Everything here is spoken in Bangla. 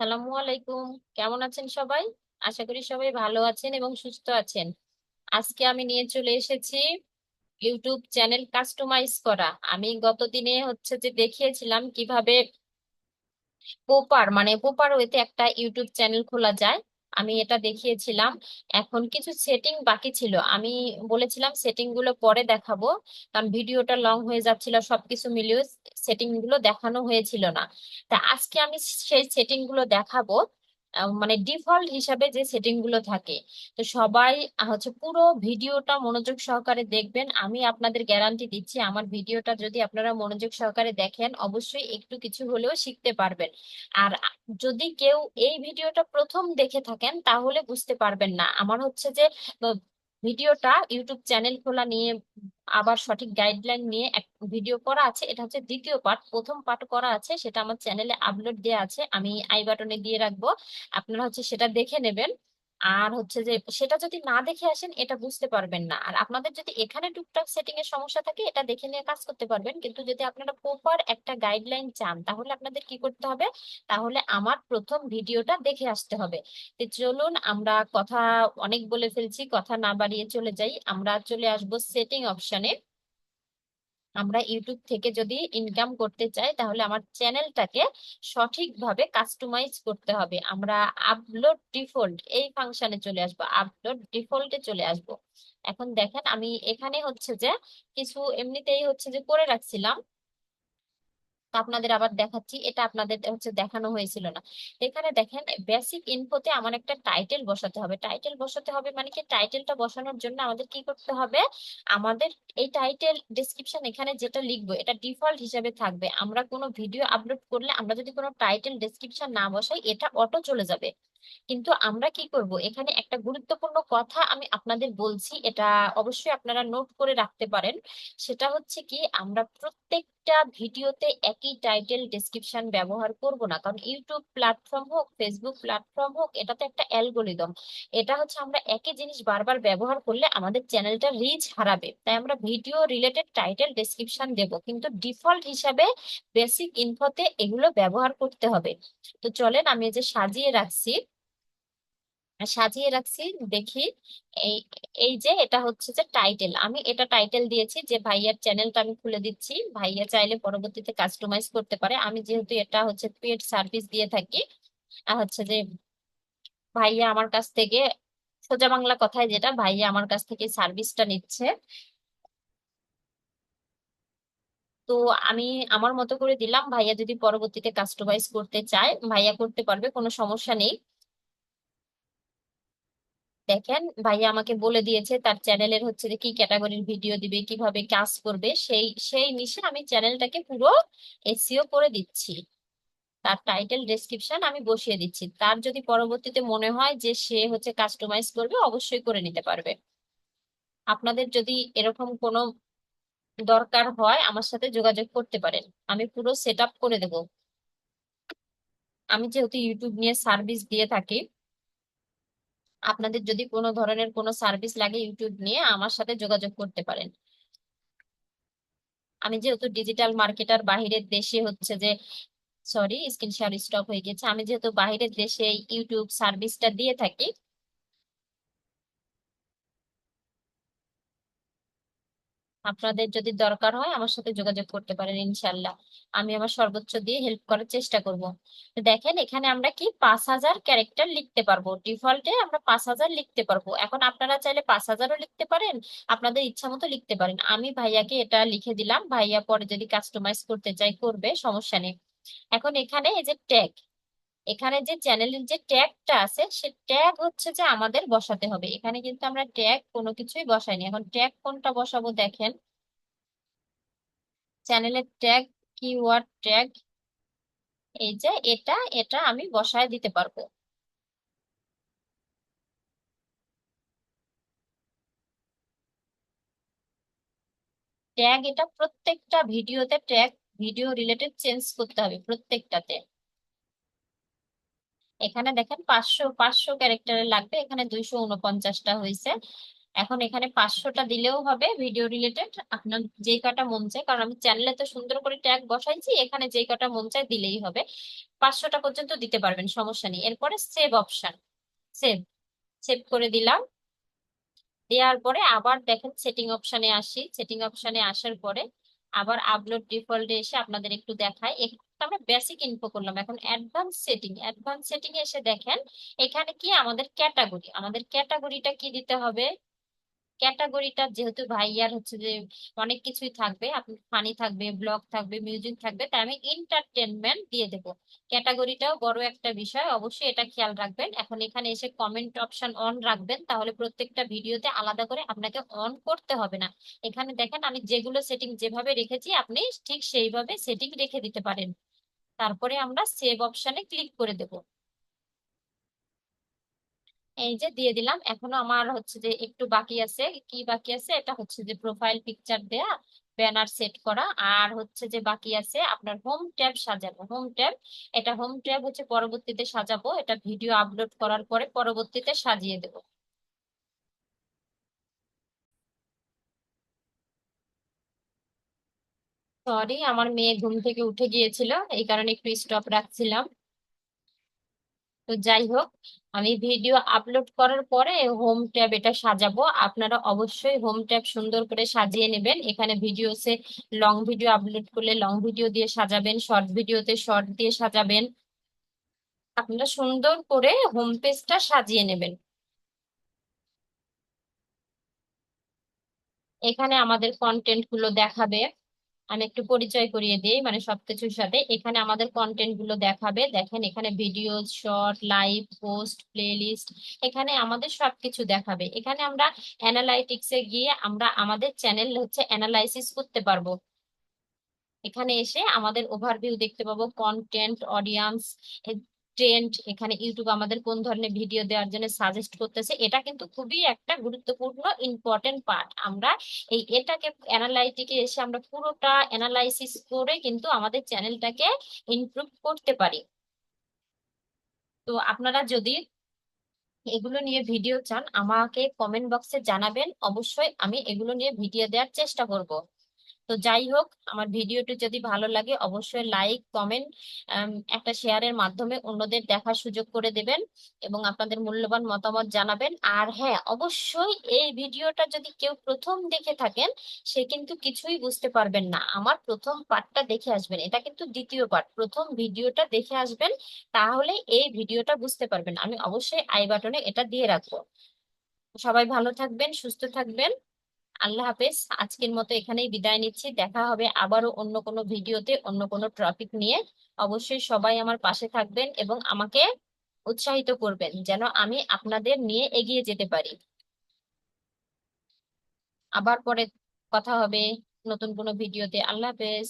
সালামু আলাইকুম। কেমন আছেন সবাই? আশা করি সবাই ভালো আছেন এবং সুস্থ আছেন। আজকে আমি নিয়ে চলে এসেছি ইউটিউব চ্যানেল কাস্টমাইজ করা। আমি গত দিনে হচ্ছে যে দেখিয়েছিলাম কীভাবে পোপার মানে পোপার ওয়েতে একটা ইউটিউব চ্যানেল খোলা যায়। আমি এটা দেখিয়েছিলাম। এখন কিছু সেটিং বাকি ছিল। আমি বলেছিলাম সেটিংগুলো পরে দেখাবো। কারণ ভিডিওটা লং হয়ে যাচ্ছিল, সবকিছু মিলিয়ে সেটিংগুলো দেখানো হয়েছিল না। তা আজকে আমি সেই সেটিংগুলো দেখাবো। মানে ডিফল্ট হিসাবে যে সেটিংগুলো থাকে। তো সবাই হচ্ছে পুরো ভিডিওটা মনোযোগ সহকারে দেখবেন। আমি আপনাদের গ্যারান্টি দিচ্ছি, আমার ভিডিওটা যদি আপনারা মনোযোগ সহকারে দেখেন, অবশ্যই একটু কিছু হলেও শিখতে পারবেন। আর যদি কেউ এই ভিডিওটা প্রথম দেখে থাকেন, তাহলে বুঝতে পারবেন না। আমার হচ্ছে যে ভিডিওটা ইউটিউব চ্যানেল খোলা নিয়ে আবার সঠিক গাইডলাইন নিয়ে এক ভিডিও করা আছে। এটা হচ্ছে দ্বিতীয় পার্ট প্রথম পার্ট করা আছে, সেটা আমার চ্যানেলে আপলোড দেওয়া আছে। আমি আই বাটনে দিয়ে রাখব। আপনারা হচ্ছে সেটা দেখে নেবেন। আর হচ্ছে যে, সেটা যদি না দেখে আসেন, এটা বুঝতে পারবেন না। আর আপনাদের যদি এখানে টুকটাক সেটিং এর সমস্যা থাকে, এটা দেখে নিয়ে কাজ করতে পারবেন। কিন্তু যদি আপনারা প্রপার একটা গাইডলাইন চান, তাহলে আপনাদের কি করতে হবে? তাহলে আমার প্রথম ভিডিওটা দেখে আসতে হবে। তো চলুন, আমরা কথা অনেক বলে ফেলছি, কথা না বাড়িয়ে চলে যাই। আমরা চলে আসব সেটিং অপশনে আমরা ইউটিউব থেকে যদি ইনকাম করতে চাই, তাহলে আমার চ্যানেলটাকে সঠিকভাবে কাস্টমাইজ করতে হবে। আমরা আপলোড ডিফল্ট এই ফাংশনে চলে আসব আপলোড ডিফল্টে চলে আসব। এখন দেখেন, আমি এখানে হচ্ছে যে কিছু এমনিতেই হচ্ছে যে করে রাখছিলাম। আপনাদের আবার দেখাচ্ছি, এটা আপনাদের হচ্ছে দেখানো হয়েছিল না। এখানে দেখেন বেসিক ইনফোতে আমার একটা টাইটেল বসাতে হবে। টাইটেল বসাতে হবে মানে কি? টাইটেলটা বসানোর জন্য আমাদের কি করতে হবে? আমাদের এই টাইটেল ডিসক্রিপশন এখানে যেটা লিখব, এটা ডিফল্ট হিসেবে থাকবে। আমরা কোনো ভিডিও আপলোড করলে আমরা যদি কোনো টাইটেল ডিসক্রিপশন না বসাই, এটা অটো চলে যাবে। কিন্তু আমরা কি করব? এখানে একটা গুরুত্বপূর্ণ কথা আমি আপনাদের বলছি, এটা অবশ্যই আপনারা নোট করে রাখতে পারেন। সেটা হচ্ছে কি, আমরা প্রত্যেকটা ভিডিওতে একই টাইটেল ডেসক্রিপশন ব্যবহার করব না। কারণ ইউটিউব প্ল্যাটফর্ম হোক ফেসবুক প্ল্যাটফর্ম হোক, এটাতে একটা অ্যালগোরিদম এটা হচ্ছে আমরা একই জিনিস বারবার ব্যবহার করলে আমাদের চ্যানেলটা রিচ হারাবে। তাই আমরা ভিডিও রিলেটেড টাইটেল ডেসক্রিপশন দেব। কিন্তু ডিফল্ট হিসাবে বেসিক ইনফোতে এগুলো ব্যবহার করতে হবে। তো চলেন আমি যে সাজিয়ে রাখছি। সাজিয়ে রাখছি দেখি। এই এই যে এটা হচ্ছে যে টাইটেল আমি এটা টাইটেল দিয়েছি যে ভাইয়ার চ্যানেলটা আমি খুলে দিচ্ছি। ভাইয়া চাইলে পরবর্তীতে কাস্টমাইজ করতে পারে। আমি যেহেতু এটা হচ্ছে পেড সার্ভিস দিয়ে থাকি হচ্ছে যে ভাইয়া আমার কাছ থেকে, সোজা বাংলা কথায় যেটা, ভাইয়া আমার কাছ থেকে সার্ভিসটা নিচ্ছে। তো আমি আমার মতো করে দিলাম। ভাইয়া যদি পরবর্তীতে কাস্টমাইজ করতে চায়, ভাইয়া করতে পারবে, কোনো সমস্যা নেই। দেখেন ভাইয়া আমাকে বলে দিয়েছে তার চ্যানেলের হচ্ছে যে কি ক্যাটাগরির ভিডিও দিবে, কীভাবে কাজ করবে, সেই সেই নিশে আমি চ্যানেলটাকে পুরো এসইও করে দিচ্ছি। তার টাইটেল ডেসক্রিপশন আমি বসিয়ে দিচ্ছি। তার যদি পরবর্তীতে মনে হয় যে সে হচ্ছে কাস্টমাইজ করবে, অবশ্যই করে নিতে পারবে। আপনাদের যদি এরকম কোনো দরকার হয়, আমার সাথে যোগাযোগ করতে পারেন। আমি পুরো সেট করে দেব। আমি যেহেতু ইউটিউব নিয়ে সার্ভিস দিয়ে থাকি আপনাদের যদি কোনো ধরনের কোনো সার্ভিস লাগে ইউটিউব নিয়ে, আমার সাথে যোগাযোগ করতে পারেন। আমি যেহেতু ডিজিটাল মার্কেটার বাহিরের দেশে হচ্ছে যে, সরি স্ক্রিন শেয়ার স্টপ হয়ে গেছে। আমি যেহেতু বাহিরের দেশে ইউটিউব সার্ভিসটা দিয়ে থাকি আপনাদের যদি দরকার হয় আমার সাথে যোগাযোগ করতে পারেন, ইনশাল্লাহ। আমি আমার সর্বোচ্চ দিয়ে হেল্প করার চেষ্টা করব। দেখেন, এখানে আমরা কি পাঁচ হাজার ক্যারেক্টার লিখতে পারব। ডিফল্টে আমরা পাঁচ হাজার লিখতে পারব। এখন আপনারা চাইলে পাঁচ হাজারও লিখতে পারেন, আপনাদের ইচ্ছা মতো লিখতে পারেন। আমি ভাইয়াকে এটা লিখে দিলাম। ভাইয়া পরে যদি কাস্টমাইজ করতে চাই করবে, সমস্যা নেই। এখন এখানে এই যে ট্যাগ এখানে যে চ্যানেলের যে ট্যাগটা আছে, সে ট্যাগ হচ্ছে যে আমাদের বসাতে হবে। এখানে কিন্তু আমরা ট্যাগ কোনো কিছুই বসাইনি। এখন ট্যাগ কোনটা বসাবো দেখেন। চ্যানেলের ট্যাগ কিওয়ার্ড ট্যাগ এই যে এটা এটা আমি বসায় দিতে পারব। ট্যাগ এটা প্রত্যেকটা ভিডিওতে ট্যাগ ভিডিও রিলেটেড চেঞ্জ করতে হবে প্রত্যেকটাতে। এখানে দেখেন পাঁচশো পাঁচশো ক্যারেক্টারের লাগবে, এখানে দুইশো উনপঞ্চাশটা হয়েছে এখন এখানে পাঁচশোটা দিলেও হবে ভিডিও রিলেটেড, আপনার যেই কটা মন চায়, কারণ আমি চ্যানেলে তো সুন্দর করে ট্যাগ বসাইছি, এখানে যেই কটা মন চায় দিলেই হবে। পাঁচশোটা পর্যন্ত দিতে পারবেন, সমস্যা নেই। এরপরে সেভ অপশন, সেভ সেভ করে দিলাম। দেওয়ার পরে আবার দেখেন সেটিং অপশনে আসি, সেটিং অপশনে আসার পরে আবার আপলোড ডিফল্টে এসে আপনাদের একটু একটু আমরা বেসিক ইনফো করলাম। এখন অ্যাডভান্স সেটিং অ্যাডভান্স সেটিং এসে দেখেন, এখানে কি আমাদের ক্যাটাগরি আমাদের ক্যাটাগরিটা কি দিতে হবে? ক্যাটাগরিটা যেহেতু ভাইয়ার হচ্ছে যে অনেক কিছুই থাকবে আপনি ফানি থাকবে ব্লগ থাকবে মিউজিক থাকবে, তাই আমি এন্টারটেনমেন্ট দিয়ে দেবো। ক্যাটাগরিটাও বড় একটা বিষয়, অবশ্যই এটা খেয়াল রাখবেন। এখন এখানে এসে কমেন্ট অপশন অন রাখবেন, তাহলে প্রত্যেকটা ভিডিওতে আলাদা করে আপনাকে অন করতে হবে না। এখানে দেখেন আমি যেগুলো সেটিং যেভাবে রেখেছি, আপনি ঠিক সেইভাবে সেটিং রেখে দিতে পারেন। তারপরে আমরা সেভ অপশনে ক্লিক করে দেবো। এই যে দিয়ে দিলাম। এখনও আমার হচ্ছে যে একটু বাকি আছে। কি বাকি আছে? এটা হচ্ছে যে প্রোফাইল পিকচার দেয়া ব্যানার সেট করা। আর হচ্ছে যে বাকি আছে আপনার হোম ট্যাব সাজানো। হোম ট্যাব এটা হোম ট্যাব হচ্ছে পরবর্তীতে সাজাবো। এটা ভিডিও আপলোড করার পরে পরবর্তীতে সাজিয়ে দেবো। সরি আমার মেয়ে ঘুম থেকে উঠে গিয়েছিল। এই কারণে একটু স্টপ রাখছিলাম। তো যাই হোক আমি ভিডিও আপলোড করার পরে হোম ট্যাব এটা সাজাবো। আপনারা অবশ্যই হোম ট্যাব সুন্দর করে সাজিয়ে নেবেন। এখানে ভিডিওসে লং ভিডিও আপলোড করলে লং ভিডিও দিয়ে সাজাবেন শর্ট ভিডিওতে শর্ট দিয়ে সাজাবেন। আপনারা সুন্দর করে হোম পেজটা সাজিয়ে নেবেন। এখানে আমাদের কন্টেন্টগুলো দেখাবে। আমি একটু পরিচয় করিয়ে দিই মানে সবকিছুর সাথে। এখানে আমাদের কন্টেন্টগুলো দেখাবে। দেখেন, এখানে video short live post playlist এখানে আমাদের সবকিছু দেখাবে। এখানে আমরা অ্যানালাইটিক্স এ গিয়ে আমরা আমাদের চ্যানেল হচ্ছে অ্যানালাইসিস করতে পারব। এখানে এসে আমাদের ওভারভিউ দেখতে পাবো কন্টেন্ট অডিয়েন্স ট্রেন্ড এখানে ইউটিউব আমাদের কোন ধরনের ভিডিও দেওয়ার জন্য সাজেস্ট করতেছে, এটা কিন্তু খুবই একটা গুরুত্বপূর্ণ ইম্পর্টেন্ট পার্ট আমরা এই এটাকে অ্যানালাইটিকে এসে আমরা পুরোটা অ্যানালাইসিস করে কিন্তু আমাদের চ্যানেলটাকে ইমপ্রুভ করতে পারি। তো আপনারা যদি এগুলো নিয়ে ভিডিও চান, আমাকে কমেন্ট বক্সে জানাবেন। অবশ্যই আমি এগুলো নিয়ে ভিডিও দেওয়ার চেষ্টা করব। তো যাই হোক, আমার ভিডিওটি যদি ভালো লাগে অবশ্যই লাইক, কমেন্ট একটা শেয়ারের মাধ্যমে অন্যদের দেখার সুযোগ করে দেবেন এবং আপনাদের মূল্যবান মতামত জানাবেন। আর হ্যাঁ অবশ্যই এই ভিডিওটা যদি কেউ প্রথম দেখে থাকেন, সে কিন্তু কিছুই বুঝতে পারবেন না। আমার প্রথম পার্টটা দেখে আসবেন, এটা কিন্তু দ্বিতীয় পার্ট। প্রথম ভিডিওটা দেখে আসবেন, তাহলে এই ভিডিওটা বুঝতে পারবেন। আমি অবশ্যই আই বাটনে এটা দিয়ে রাখব। সবাই ভালো থাকবেন, সুস্থ থাকবেন। আল্লাহ হাফেজ, আজকের মতো এখানেই বিদায় নিচ্ছি। দেখা হবে আবারও অন্য কোনো ভিডিওতে, অন্য কোনো টপিক নিয়ে। অবশ্যই সবাই আমার পাশে থাকবেন এবং আমাকে উৎসাহিত করবেন যেন আমি আপনাদের নিয়ে এগিয়ে যেতে পারি। আবার পরে কথা হবে নতুন কোনো ভিডিওতে। আল্লাহ হাফেজ।